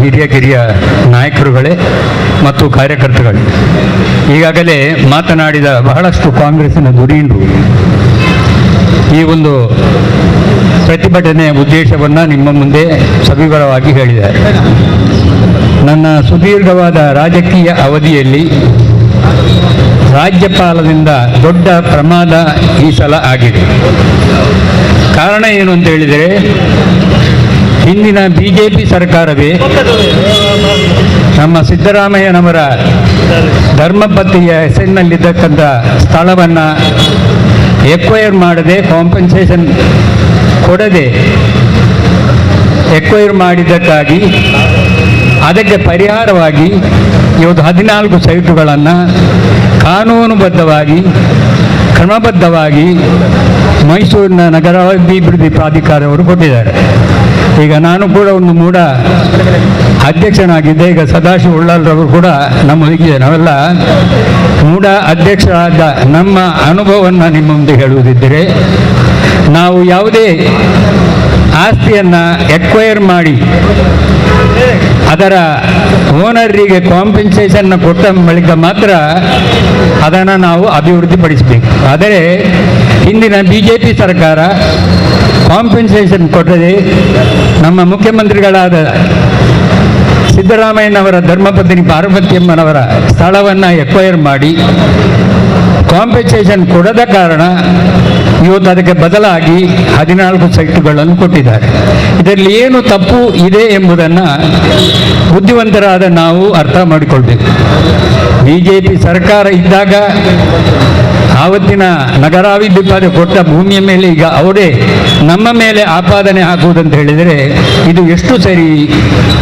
ಹಿರಿಯ ಕಿರಿಯ ನಾಯಕರುಗಳೇ ಮತ್ತು ಕಾರ್ಯಕರ್ತರುಗಳು. ಈಗಾಗಲೇ ಮಾತನಾಡಿದ ಬಹಳಷ್ಟು ಕಾಂಗ್ರೆಸ್ಸಿನ ಧುರೀಣರು ಈ ಒಂದು ಪ್ರತಿಭಟನೆಯ ಉದ್ದೇಶವನ್ನು ನಿಮ್ಮ ಮುಂದೆ ಸವಿವರವಾಗಿ ಹೇಳಿದ್ದಾರೆ. ನನ್ನ ಸುದೀರ್ಘವಾದ ರಾಜಕೀಯ ಅವಧಿಯಲ್ಲಿ ರಾಜ್ಯಪಾಲದಿಂದ ದೊಡ್ಡ ಪ್ರಮಾದ ಈ ಸಲ ಆಗಿದೆ. ಕಾರಣ ಏನು ಅಂತ ಹೇಳಿದರೆ ಹಿಂದಿನ ಬಿಜೆಪಿ ಸರ್ಕಾರವೇ ನಮ್ಮ ಸಿದ್ದರಾಮಯ್ಯನವರ ಧರ್ಮಪತ್ನಿಯ ಹೆಸರಿನಲ್ಲಿದ್ದಕ್ಕಂಥ ಸ್ಥಳವನ್ನು ಎಕ್ವೈರ್ ಮಾಡದೆ ಕಾಂಪನ್ಸೇಷನ್ ಕೊಡದೆ ಎಕ್ವೈರ್ ಮಾಡಿದ್ದಕ್ಕಾಗಿ ಅದಕ್ಕೆ ಪರಿಹಾರವಾಗಿ ಇವತ್ತು ಹದಿನಾಲ್ಕು ಸೈಟುಗಳನ್ನು ಕಾನೂನುಬದ್ಧವಾಗಿ, ಕ್ರಮಬದ್ಧವಾಗಿ ಮೈಸೂರಿನ ನಗರಾಭಿವೃದ್ಧಿ ಪ್ರಾಧಿಕಾರವರು ಕೊಟ್ಟಿದ್ದಾರೆ. ಈಗ ನಾನು ಕೂಡ ಒಂದು ಮೂಡ ಅಧ್ಯಕ್ಷನಾಗಿದ್ದೆ, ಈಗ ಸದಾಶಿವ ಉಳ್ಳಾಲ್ರವರು ಕೂಡ ನಮ್ಮೊಂದಿಗೆ ನಾವೆಲ್ಲ ಮೂಡ ಅಧ್ಯಕ್ಷರಾದ ನಮ್ಮ ಅನುಭವವನ್ನು ನಿಮ್ಮ ಮುಂದೆ ಹೇಳುವುದಿದ್ದರೆ, ನಾವು ಯಾವುದೇ ಆಸ್ತಿಯನ್ನು ಎಕ್ವೈರ್ ಮಾಡಿ ಅದರ ಓನರಿಗೆ ಕಾಂಪೆನ್ಸೇಷನ್ನ ಕೊಟ್ಟ ಬಳಿಕ ಮಾತ್ರ ಅದನ್ನು ನಾವು ಅಭಿವೃದ್ಧಿಪಡಿಸಬೇಕು. ಆದರೆ, ಹಿಂದಿನ ಬಿ ಜೆ ಪಿ ಸರ್ಕಾರ ಕಾಂಪೆನ್ಸೇಷನ್ ಕೊಟ್ಟರೆ ನಮ್ಮ ಮುಖ್ಯಮಂತ್ರಿಗಳಾದ ಸಿದ್ದರಾಮಯ್ಯನವರ ಧರ್ಮಪತ್ನಿ ಪಾರ್ವತಿಯಮ್ಮನವರ ಸ್ಥಳವನ್ನು ಎಕ್ವೈರ್ ಮಾಡಿ ಕಾಂಪೆನ್ಸೇಷನ್ ಕೊಡದ ಕಾರಣ ಇವತ್ತು ಅದಕ್ಕೆ ಬದಲಾಗಿ ಹದಿನಾಲ್ಕು ಸೈಟುಗಳನ್ನು ಕೊಟ್ಟಿದ್ದಾರೆ. ಇದರಲ್ಲಿ ಏನು ತಪ್ಪು ಇದೆ ಎಂಬುದನ್ನು ಬುದ್ಧಿವಂತರಾದ ನಾವು ಅರ್ಥ ಮಾಡಿಕೊಳ್ಬೇಕು. ಬಿ ಜೆ ಪಿ ಸರ್ಕಾರ ಇದ್ದಾಗ ಆವತ್ತಿನ ನಗರಾಭಿವೃದ್ಧಿ ಕೊಟ್ಟ ಭೂಮಿಯ ಮೇಲೆ ಈಗ ಅವರೇ ನಮ್ಮ ಮೇಲೆ ಆಪಾದನೆ ಹಾಕುವುದಂತ ಹೇಳಿದರೆ ಇದು ಎಷ್ಟು ಸರಿ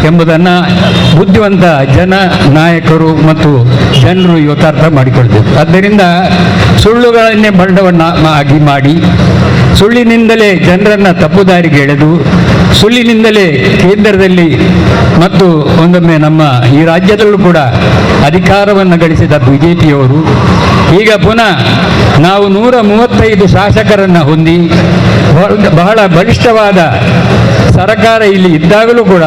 ಎಂಬುದನ್ನು ಬುದ್ಧಿವಂತ ಜನ ನಾಯಕರು ಮತ್ತು ಜನರು ಇವತ್ತು ಅರ್ಥ ಮಾಡಿಕೊಳ್ಬೇಕು. ಆದ್ದರಿಂದ ಸುಳ್ಳುಗಳನ್ನೇ ಬಂಡವನ್ನ ಆಗಿ ಮಾಡಿ, ಸುಳ್ಳಿನಿಂದಲೇ ಜನರನ್ನು ತಪ್ಪುದಾರಿಗೆ ಎಳೆದು, ಸುಳ್ಳಿನಿಂದಲೇ ಕೇಂದ್ರದಲ್ಲಿ ಮತ್ತು ಒಂದೊಮ್ಮೆ ನಮ್ಮ ಈ ರಾಜ್ಯದಲ್ಲೂ ಕೂಡ ಅಧಿಕಾರವನ್ನು ಗಳಿಸಿದ ಬಿ ಈಗ ಪುನಃ ನಾವು ನೂರ ಮೂವತ್ತೈದು ಶಾಸಕರನ್ನು ಹೊಂದಿ ಬಹಳ- ಬಲಿಷ್ಠವಾದ ಸರ್ಕಾರ ಇಲ್ಲಿ ಇದ್ದಾಗಲೂ ಕೂಡ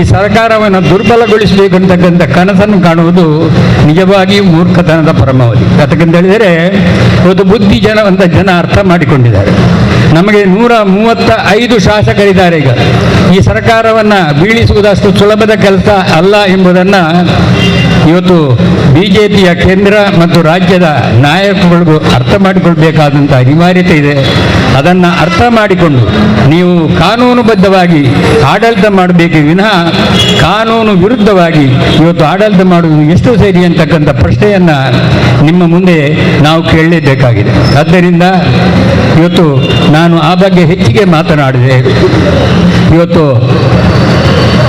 ಈ ಸರ್ಕಾರವನ್ನು ದುರ್ಬಲಗೊಳಿಸಬೇಕು ಅಂತಕ್ಕಂಥ ಕನಸನ್ನು ಕಾಣುವುದು ನಿಜವಾಗಿಯೂ ಮೂರ್ಖತನದ ಪರಮಾವಧಿ. ಅದಕ್ಕಂತ ಹೇಳಿದರೆ ಒಂದು ಬುದ್ಧಿ ಜನವಂತ ಜನ ಅರ್ಥ ಮಾಡಿಕೊಂಡಿದ್ದಾರೆ. ನಮಗೆ ನೂರ ಮೂವತ್ತ ಐದು ಶಾಸಕರಿದ್ದಾರೆ ಈಗ. ಈ ಸರ್ಕಾರವನ್ನು ಬೀಳಿಸುವುದಷ್ಟು ಸುಲಭದ ಕೆಲಸ ಅಲ್ಲ ಎಂಬುದನ್ನು ಇವತ್ತು ಬಿ ಜೆ ಪಿಯ ಕೇಂದ್ರ ಮತ್ತು ರಾಜ್ಯದ ನಾಯಕರುಗಳಿಗೂ ಅರ್ಥ ಮಾಡಿಕೊಳ್ಬೇಕಾದಂಥ ಅನಿವಾರ್ಯತೆ ಇದೆ. ಅದನ್ನು ಅರ್ಥ ಮಾಡಿಕೊಂಡು ನೀವು ಕಾನೂನುಬದ್ಧವಾಗಿ ಆಡಳಿತ ಮಾಡಬೇಕು. ವಿನಃ ಕಾನೂನು ವಿರುದ್ಧವಾಗಿ ಇವತ್ತು ಆಡಳಿತ ಮಾಡುವುದು ಎಷ್ಟು ಸರಿ ಅಂತಕ್ಕಂಥ ಪ್ರಶ್ನೆಯನ್ನು ನಿಮ್ಮ ಮುಂದೆ ನಾವು ಕೇಳಲೇಬೇಕಾಗಿದೆ. ಆದ್ದರಿಂದ ಇವತ್ತು ನಾನು ಆ ಬಗ್ಗೆ ಹೆಚ್ಚಿಗೆ ಮಾತನಾಡಿದೆ. ಇವತ್ತು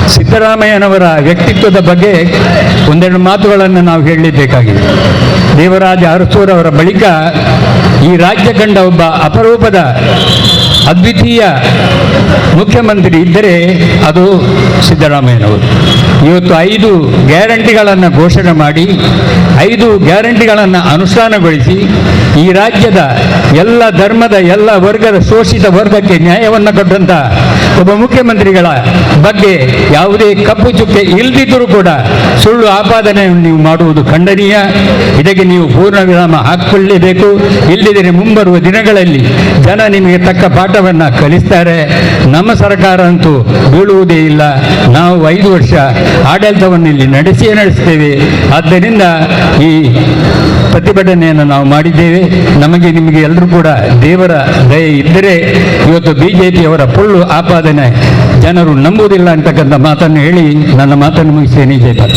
ಸಿದ್ದರಾಮಯ್ಯನವರ ವ್ಯಕ್ತಿತ್ವದ ಬಗ್ಗೆ ಒಂದೆರಡು ಮಾತುಗಳನ್ನು ನಾವು ಹೇಳಲೇಬೇಕಾಗಿದೆ ದೇವರಾಜ ಅರಸೂರವರ ಬಳಿಕ ಈ ರಾಜ್ಯ ಕಂಡ ಒಬ್ಬ ಅಪರೂಪದ ಅದ್ವಿತೀಯ ಮುಖ್ಯಮಂತ್ರಿ ಇದ್ದರೆ ಅದು ಸಿದ್ದರಾಮಯ್ಯನವರು. ಇವತ್ತು ಐದು ಗ್ಯಾರಂಟಿಗಳನ್ನು ಘೋಷಣೆ ಮಾಡಿ, ಐದು ಗ್ಯಾರಂಟಿಗಳನ್ನು ಅನುಷ್ಠಾನಗೊಳಿಸಿ ಈ ರಾಜ್ಯದ ಎಲ್ಲ ಧರ್ಮದ, ಎಲ್ಲ ವರ್ಗದ ಶೋಷಿತ ವರ್ಗಕ್ಕೆ ನ್ಯಾಯವನ್ನು ಕೊಟ್ಟಂತ ಒಬ್ಬ ಮುಖ್ಯಮಂತ್ರಿಗಳ ಬಗ್ಗೆ ಯಾವುದೇ ಕಪ್ಪು ಚುಕ್ಕೆ ಇಲ್ಲದಿದ್ದರೂ ಕೂಡ ಸುಳ್ಳು ಆಪಾದನೆ ನೀವು ಮಾಡುವುದು ಖಂಡನೀಯ. ಇದಕ್ಕೆ ನೀವು ಪೂರ್ಣ ವಿರಾಮ ಹಾಕಿಕೊಳ್ಳೇಬೇಕು. ಇಲ್ಲದಿದ್ದರೆ ಮುಂಬರುವ ದಿನಗಳಲ್ಲಿ ಜನ ನಿಮಗೆ ತಕ್ಕ ಪಾಠವನ್ನು ಕಲಿಸ್ತಾರೆ. ನಮ್ಮ ಸರ್ಕಾರ ಅಂತೂ ಬೀಳುವುದೇ ಇಲ್ಲ. ನಾವು ಐದು ವರ್ಷ ಆಡಳಿತವನ್ನು ಇಲ್ಲಿ ನಡೆಸಿಯೇ ನಡೆಸ್ತೇವೆ. ಆದ್ದರಿಂದ ಈ ಪ್ರತಿಭಟನೆಯನ್ನು ನಾವು ಮಾಡಿದ್ದೇವೆ. ನಮಗೆ ನಿಮಗೆ ಎಲ್ಲರೂ ಕೂಡ ದೇವರ ದಯೆ ಇದ್ದರೆ ಇವತ್ತು ಬಿಜೆಪಿಯವರ ಪುಳ್ಳು ಪಿಯವರ ಆಪಾದನೆ ಜನರು ನಂಬುವುದಿಲ್ಲ ಅಂತಕ್ಕಂಥ ಮಾತನ್ನು ಹೇಳಿ ನನ್ನ ಮಾತನ್ನು ಮುಗಿಸ್ತೇನೆ. ಜಯಪಾಲ್